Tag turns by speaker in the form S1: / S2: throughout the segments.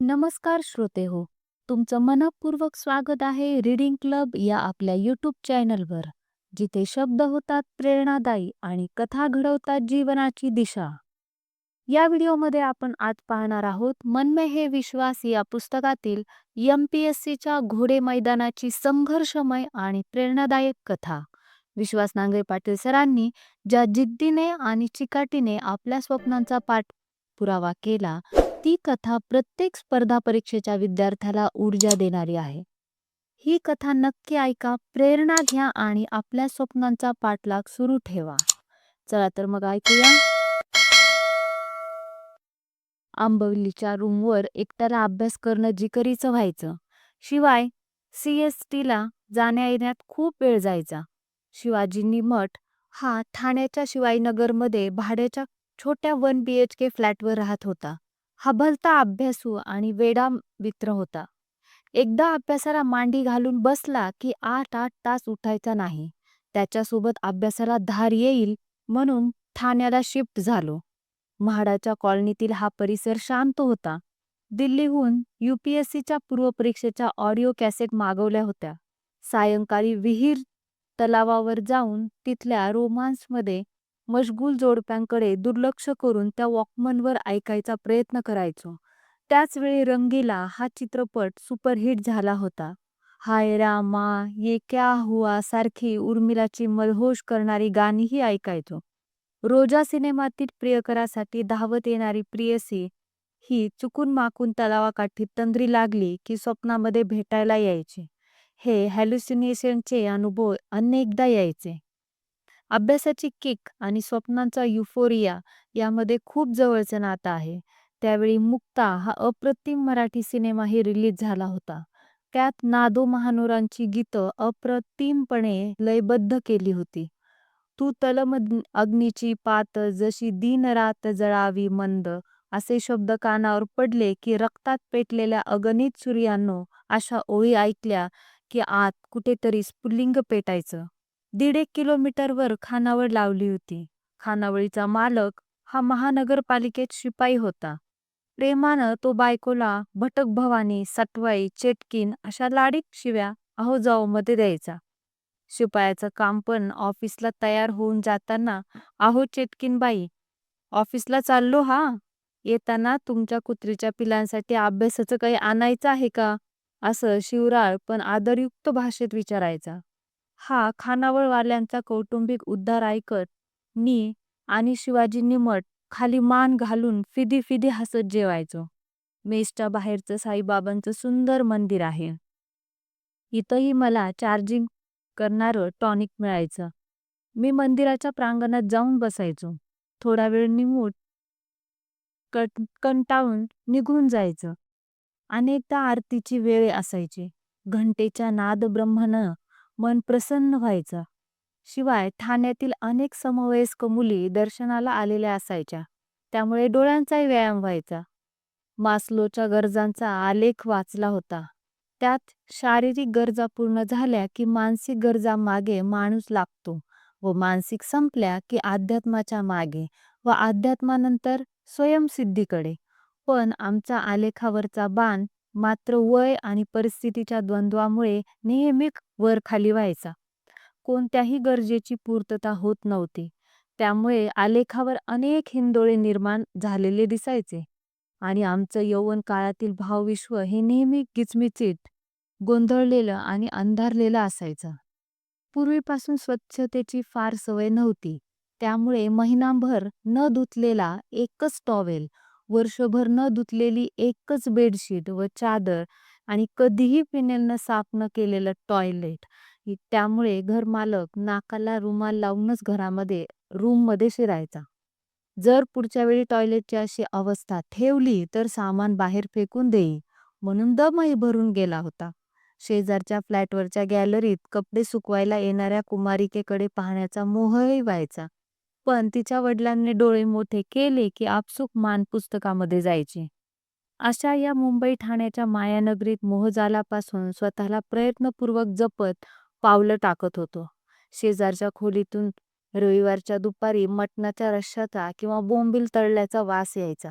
S1: नमस्कार श्रोते हो तुमचं मनपूर्वक स्वागत आहे रीडिंग क्लब या आपल्या यूट्यूब चॅनलवर जिथे शब्द होतात प्रेरणादायी आणि कथा घडवतात जीवनाची दिशा. या व्हिडिओमध्ये आपण आज पाहणार आहोत मनमे हे विश्वास या पुस्तकातील एम पी एस सीच्या घोडे मैदानाची संघर्षमय आणि प्रेरणादायक कथा. विश्वास नांगरे पाटील सरांनी ज्या जिद्दीने आणि चिकाटीने आपल्या स्वप्नांचा पाठपुरावा केला ती कथा प्रत्येक स्पर्धा परीक्षेच्या विद्यार्थ्याला ऊर्जा देणारी आहे. ही कथा नक्की ऐका प्रेरणा घ्या आणि आपल्या स्वप्नांचा पाठलाग सुरू ठेवा. चला तर मग ऐकूया. आंबवलीच्या रूमवर एकट्याला अभ्यास करणं जिकरीचं व्हायचं. शिवाय सी एस टीला जाण्या येण्यात खूप वेळ जायचा. शिवाजींनी मठ हा ठाण्याच्या शिवाईनगरमध्ये भाड्याच्या छोट्या वन बी एच के फ्लॅटवर राहत होता. हा भलता अभ्यासू आणि वेडा मित्र होता. एकदा अभ्यासाला मांडी घालून बसला की आठ आठ तास उठायचा नाही. त्याच्यासोबत अभ्यासाला धार येईल म्हणून ठाण्याला शिफ्ट झालो. म्हाडाच्या कॉलनीतील हा परिसर शांत होता. दिल्लीहून यूपीएससीच्या पूर्वपरीक्षेच्या ऑडिओ कॅसेट मागवल्या होत्या. सायंकाळी विहीर तलावावर जाऊन तिथल्या रोमांसमध्ये मशगूल जोडप्यांकडे दुर्लक्ष करून त्या वॉकमनवर ऐकायचा प्रयत्न करायचो. त्याच वेळी रंगीला हा चित्रपट सुपरहिट झाला होता. हाय रामा ये क्या हुआ? सारखी उर्मिलाची मलहोश करणारी गाणीही ऐकायचो. रोजा सिनेमातील प्रियकरासाठी धावत येणारी प्रियसी ही चुकून माकून तलावाकाठी तंद्री लागली की स्वप्नामध्ये भेटायला यायची. हे हॅल्युसिनेशनचे अनुभव अनेकदा यायचे. अभ्यासाची किक आणि स्वप्नांचा युफोरिया यामध्ये खूप जवळचं नातं आहे. त्यावेळी मुक्ता हा अप्रतिम मराठी सिनेमाही रिलीज झाला होता. त्यात नादो महानोरांची गीतं अप्रतिमपणे लयबद्ध केली होती. तू तलम अग्नीची पात जशी दिन रात जळावी मंद असे शब्द कानावर पडले की रक्तात पेटलेल्या अगणित सूर्यांनो अशा ओळी ऐकल्या की आत कुठेतरी स्फुल्लिंग पेटायचं. दीड एक किलोमीटरवर खानावळ लावली होती. खानावळीचा मालक हा महानगरपालिकेत शिपाई होता. प्रेमानं तो बायकोला भटक भवानी सटवाई चेटकीन अशा लाडीक शिव्या अहो जाओ मध्ये द्यायचा. शिपायाचं काम पण ऑफिसला तयार होऊन जाताना आहो चेटकीन बाई ऑफिसला चाललो हा? येताना तुमच्या कुत्रीच्या पिलांसाठी अभ्यासाचं काही आणायचं आहे का? असं शिवराळ पण आदरयुक्त भाषेत विचारायचा. हा खानावळवाल्यांचा कौटुंबिक उद्धार ऐकत मी आणि शिवाजी निमट खाली मान घालून फिदी फिदी हसत जेवायचो. मेसच्या बाहेरचं साईबाबांचं सुंदर मंदिर आहे. इथंही मला चार्जिंग करणारं टॉनिक मिळायचं. मी मंदिराच्या प्रांगणात जाऊन बसायचो. थोडा वेळ निमूट कट कंटाळून निघून जायचं. अनेकदा आरतीची वेळ असायची. घंटेच्या नाद ब्रह्मनं मन प्रसन्न व्हायचं. शिवाय ठाण्यातील अनेक समवयस्क मुली दर्शनाला आलेल्या असायच्या. त्यामुळे डोळ्यांचाही व्यायाम व्हायचा. मास्लोच्या गरजांचा आलेख वाचला होता. त्यात शारीरिक गरजा पूर्ण झाल्या की मानसिक गरजा मागे माणूस लागतो व मानसिक संपल्या की अध्यात्माच्या मागे व अध्यात्मानंतर स्वयंसिद्धीकडे. पण आमचा आलेखावरचा बाण मात्र वय आणि परिस्थितीच्या द्वंद्वामुळे नेहमी वर खाली व्हायचा. कोणत्याही गरजेची पूर्तता होत नव्हती. त्यामुळे आलेखावर अनेक हिंदोळे निर्माण झालेले दिसायचे. आणि आमचं यौवन काळातील भावविश्व हे नेहमी गिचमिचीत गोंधळलेलं आणि अंधारलेलं असायचं. पूर्वीपासून स्वच्छतेची फार सवय नव्हती. त्यामुळे महिनाभर न धुतलेला एकच टॉवेल वर्षभर न धुतलेली एकच बेडशीट व चादर आणि कधीही फिनेलनं साफ न केलेलं टॉयलेट. त्यामुळे घरमालक नाकाला रुमाल लावूनच घरामध्ये रूममध्ये शिरायचा. जर पुढच्या वेळी टॉयलेटची अशी अवस्था ठेवली तर सामान बाहेर फेकून देई म्हणून दमही भरून गेला होता. शेजारच्या फ्लॅटवरच्या गॅलरीत कपडे सुकवायला येणाऱ्या कुमारिकेकडे पाहण्याचा मोहही व्हायचा. पण तिच्या वडिलांनी डोळे मोठे केले की आपसुक मान पुस्तकामध्ये जायचे. अशा या मुंबई ठाण्याच्या मायानगरीत मोहजालापासून स्वतःला प्रयत्नपूर्वक जपत पावलं टाकत होतो. शेजारच्या खोलीतून रविवारच्या दुपारी मटणाच्या रश्श्याचा किंवा बोंबील तळल्याचा वास यायचा.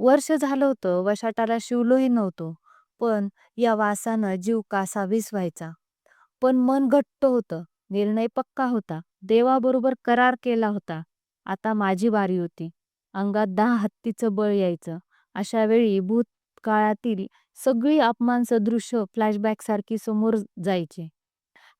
S1: वर्ष झालं होतं वशाटाला शिवलोही नव्हतो पण या वासानं जीव कासावीस व्हायचा पण मन घट्ट होतं निर्णय पक्का होता देवाबरोबर करार केला होता. आता माझी बारी होती. अंगात दहा हत्तीचं बळ यायचं. अशा वेळी भूतकाळातील सगळी अपमान सदृश फ्लॅशबॅक सारखी समोर जायचे.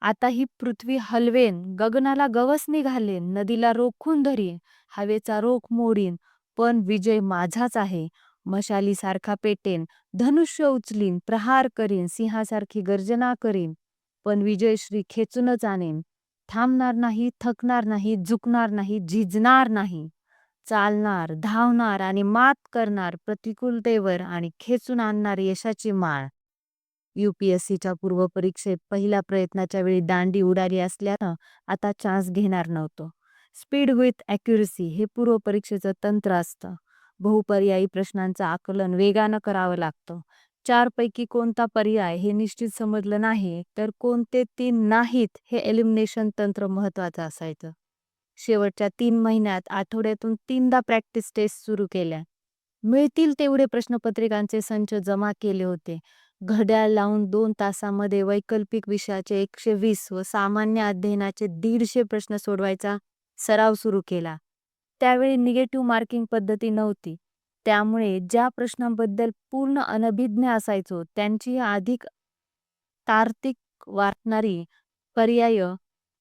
S1: आता ही पृथ्वी हलवेन गगनाला गवस घालेन नदीला रोखून धरीन हवेचा रोख मोडीन पण विजय माझाच आहे. मशालीसारखा पेटेन धनुष्य उचलीन प्रहार करीन सिंहासारखी गर्जना करीन पण विजयश्री खेचूनच आणेन. थांबणार नाही थकणार नाही झुकणार नाही झिजणार नाही. चालणार धावणार आणि मात करणार प्रतिकूलतेवर आणि खेचून आणणार यशाची माळ. यूपीएससीच्या पूर्वपरीक्षेत पहिल्या प्रयत्नाच्या वेळी दांडी उडाली असल्यानं आता चान्स घेणार नव्हतो. स्पीड विथ ॲक्युरसी हे पूर्वपरीक्षेचं तंत्र असतं. बहुपर्यायी प्रश्नांचं आकलन वेगानं करावं लागतं. चारपैकी कोणता पर्याय हे निश्चित समजलं नाही तर कोणते तीन नाहीत हे एलिमिनेशन तंत्र महत्वाचं असायचं. शेवटच्या तीन महिन्यात आठवड्यातून तीनदा प्रॅक्टिस टेस्ट सुरू केल्या. मिळतील तेवढे प्रश्नपत्रिकांचे संच जमा केले होते. घड्याळ लावून दोन तासामध्ये वैकल्पिक विषयाचे एकशे वीस व सामान्य अध्ययनाचे दीडशे प्रश्न सोडवायचा सराव सुरू केला. त्यावेळी निगेटिव्ह मार्किंग पद्धती नव्हती. त्यामुळे ज्या प्रश्नांबद्दल पूर्ण अनभिज्ञ असायचो त्यांची अधिक तार्किक वाटणारी पर्याय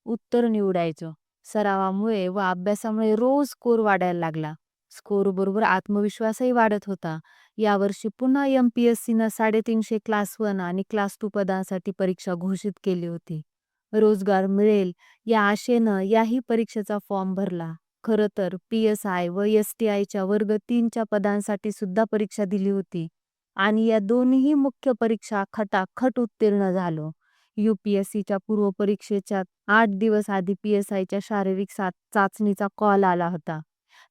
S1: उत्तर निवडायचो. सरावामुळे व अभ्यासामुळे रोज स्कोर वाढायला लागला. स्कोर बरोबर आत्मविश्वासही वाढत होता. यावर्षी पुन्हा एम पी एस सीनं साडेतीनशे क्लास वन आणि क्लास टू पदांसाठी परीक्षा घोषित केली होती. रोजगार मिळेल या आशेनं याही परीक्षेचा फॉर्म भरला. खरं तर पी एस आय व एस टी आयच्या वर्ग तीनच्या पदांसाठी सुद्धा परीक्षा दिली होती. आणि या दोन्ही मुख्य परीक्षा खटाखट उत्तीर्ण झालो. यू पी एस सीच्या पूर्वपरीक्षेच्या आठ दिवस आधी पी एस आयच्या शारीरिक सा चाचणीचा कॉल आला होता.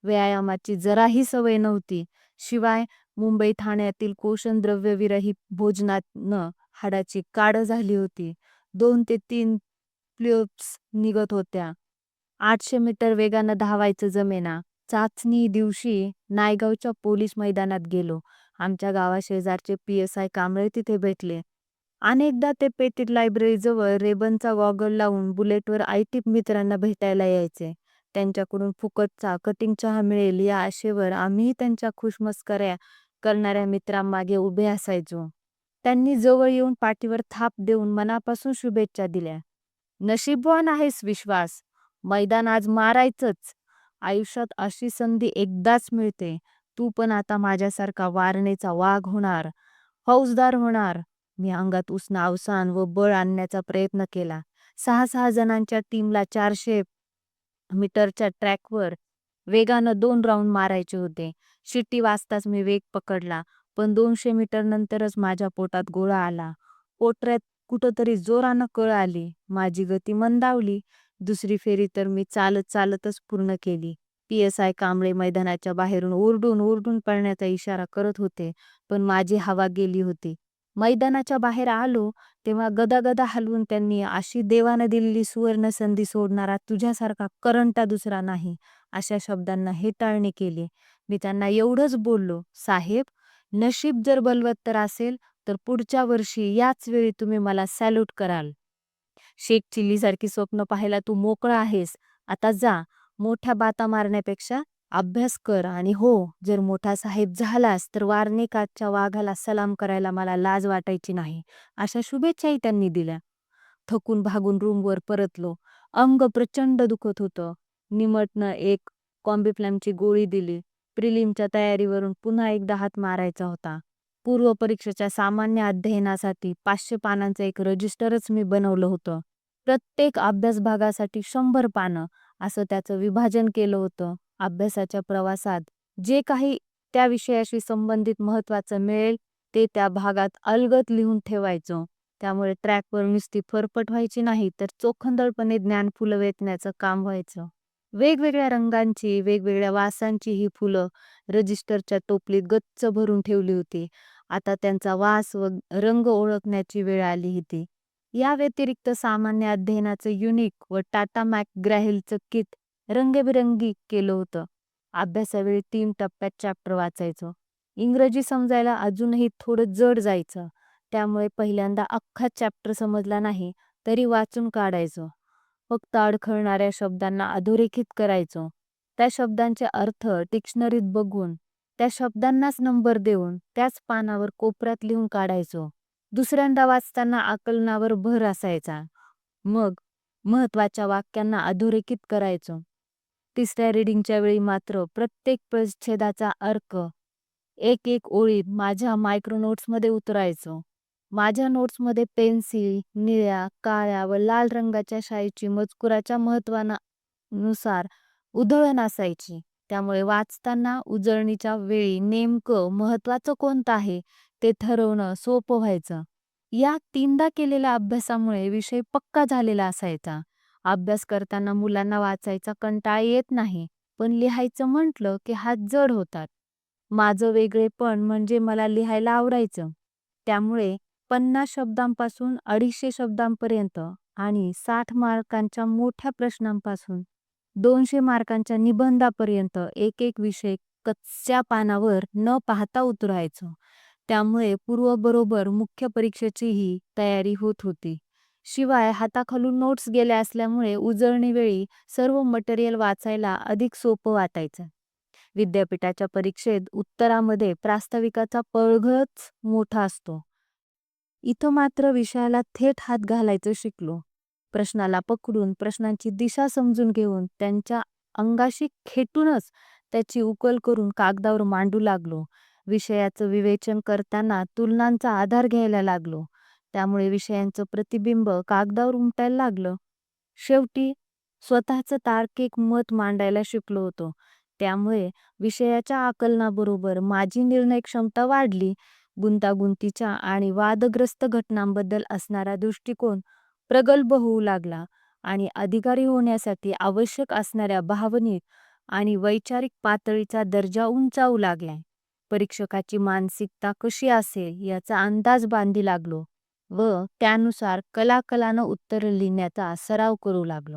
S1: व्यायामाची जराही सवय नव्हती. शिवाय मुंबई ठाण्यातील कोशनद्रव्यविरहित भोजनातनं हाडाची काड झाली होती. दोन ते तीन प्ल्युप्स निघत होत्या. आठशे मीटर वेगानं धावायचं जमेना. चाचणी दिवशी नायगावच्या पोलीस मैदानात गेलो. आमच्या गावाशेजारचे पी एस आय कांबळे तिथे भेटले. अनेकदा ते पेटीत लायब्ररीजवळ रेबनचा गॉगल लावून बुलेटवर आय टी मित्रांना भेटायला यायचे. त्यांच्याकडून फुकटचा कटिंग चहा मिळेल या आशेवर आम्ही त्यांच्या खुशमस्कऱ्या करणाऱ्या मित्रांमागे उभे असायचो. त्यांनी जवळ येऊन पाठीवर थाप देऊन मनापासून शुभेच्छा दिल्या. नशीबवान आहेस विश्वास. मैदान आज मारायचंच. आयुष्यात अशी संधी एकदाच मिळते. तू पण आता माझ्यासारखा वारणेचा वाघ होणार. फौजदार होणार. मी अंगात उष्ण अवसान व बळ आणण्याचा प्रयत्न केला. सहा सहा जणांच्या टीमला चारशे मीटरच्या ट्रॅकवर वेगानं दोन राऊंड मारायचे होते. शिट्टी वाजताच मी वेग पकडला. पण दोनशे मीटर नंतरच माझ्या पोटात गोळा आला. पोटऱ्यात कुठंतरी जोरानं कळ आली. माझी गती मंदावली. दुसरी फेरी तर मी चालत चालतच पूर्ण केली. पी एस आय कांबळे मैदानाच्या बाहेरून ओरडून ओरडून पळण्याचा इशारा करत होते पण माझी हवा गेली होती. मैदानाच्या बाहेर आलो तेव्हा गदागदा हलवून त्यांनी अशी देवानं दिलेली सुवर्ण संधी सोडणारा तुझ्यासारखा करंटा दुसरा नाही अशा शब्दांना हेटाळणी केली. मी त्यांना एवढंच बोललो साहेब नशीब जर बलवत्तर असेल तर पुढच्या वर्षी याच वेळी तुम्ही मला सॅल्यूट कराल. शेख चिल्लीसारखी स्वप्न पाहायला तू मोकळा आहेस. आता जा. मोठ्या बाता मारण्यापेक्षा अभ्यास कर आणि हो जर मोठा साहेब झालास तर वारणेकाच्या वाघाला सलाम करायला मला लाज वाटायची नाही अशा शुभेच्छाही त्यांनी दिल्या. थकून भागून रूमवर परतलो. अंग प्रचंड दुखत होतं. निमटनं एक कॉम्बिफ्लॅमची गोळी दिली. प्रिलिमच्या तयारीवरून पुन्हा एकदा हात मारायचा होता. पूर्व परीक्षेच्या सामान्य अध्ययनासाठी पाचशे पानांचं एक रजिस्टरच मी बनवलं होतं. प्रत्येक अभ्यास भागासाठी शंभर पानं असं त्याचं विभाजन केलं होतं अभ्यासाच्या प्रवासात. जे काही त्या विषयाशी संबंधित महत्वाचं मिळेल ते त्या भागात अलगत लिहून ठेवायचो. त्यामुळे ट्रॅकवर नुसती फरफट व्हायची नाही तर चोखंदळपणे ज्ञान फुलं वेचण्याचं काम व्हायचं. वेगवेगळ्या रंगांची वेगवेगळ्या वासांची ही फुलं रजिस्टरच्या टोपलीत गच्च भरून ठेवली होती. आता त्यांचा वास व रंग ओळखण्याची वेळ आली होती. या व्यतिरिक्त सामान्य अध्ययनाचं युनिक व टाटा मॅक ग्रॅहिलचं किट रंगबिरंगी केलं होतं. अभ्यासावेळी तीन टप्प्यात चॅप्टर वाचायचो. इंग्रजी समजायला अजूनही थोडं जड जायचं. त्यामुळे पहिल्यांदा अख्खा चॅप्टर समजला नाही तरी वाचून काढायचो. फक्त अडखळणाऱ्या शब्दांना अधोरेखित करायचो. त्या शब्दांचे अर्थ डिक्शनरीत बघून त्या शब्दांनाच नंबर देऊन त्याच पानावर कोपऱ्यात लिहून काढायचो. दुसऱ्यांदा वाचताना आकलनावर भर असायचा. मग महत्त्वाच्या वाक्यांना अधोरेखित करायचो. तिसऱ्या रिडिंगच्या वेळी मात्र प्रत्येक परिच्छेदाचा अर्क एक एक ओळीत माझ्या मायक्रोनोट्समध्ये उतरायचो. माझ्या नोट्समध्ये पेन्सिल निळ्या काळ्या व लाल रंगाच्या शाईची मजकुराच्या महत्वानुसार उधळण असायची. त्यामुळे वाचताना उजळणीच्या वेळी नेमकं महत्वाचं कोणतं आहे ते ठरवणं सोपं व्हायचं. या तीनदा केलेल्या अभ्यासामुळे विषय पक्का झालेला असायचा. अभ्यास करताना मुलांना वाचायचा कंटाळा येत नाही पण लिहायचं म्हटलं की हात जड होतात. माझं वेगळेपण म्हणजे मला लिहायला आवडायचं. त्यामुळे पन्नास शब्दांपासून अडीचशे शब्दांपर्यंत आणि साठ मार्कांच्या मोठ्या प्रश्नांपासून दोनशे मार्कांच्या निबंधापर्यंत एक एक विषय कच्च्या पानावर न पाहता उतरायचो. त्यामुळे पूर्वबरोबर मुख्य परीक्षेचीही तयारी होत होती. शिवाय हाताखालून नोट्स गेल्या असल्यामुळे उजळणीवेळी सर्व मटेरियल वाचायला अधिक सोपं वाटायचं. विद्यापीठाच्या परीक्षेत उत्तरामध्ये प्रास्ताविकाचा पळघच मोठा असतो. इथं मात्र विषयाला थेट हात घालायचं शिकलो. प्रश्नाला पकडून प्रश्नांची दिशा समजून घेऊन त्यांच्या अंगाशी खेटूनच त्याची उकल करून कागदावर मांडू लागलो. विषयाचं विवेचन करताना तुलनांचा आधार घ्यायला लागलो. त्यामुळे विषयांचं प्रतिबिंब कागदावर उमटायला लागलं. शेवटी स्वतःचं तार्किक मत मांडायला शिकलो होतो. त्यामुळे विषयाच्या आकलनाबरोबर माझी निर्णय क्षमता वाढली. गुंतागुंतीच्या आणि वादग्रस्त घटनांबद्दल असणारा दृष्टिकोन प्रगल्भ होऊ लागला आणि अधिकारी होण्यासाठी आवश्यक असणाऱ्या भावनिक आणि वैचारिक पातळीचा दर्जा उंचावू लागलाय परीक्षकाची मानसिकता कशी असेल याचा अंदाज बांधी लागलो व त्यानुसार कलाकलानं उत्तर लिहिण्याचा सराव करू लागलो.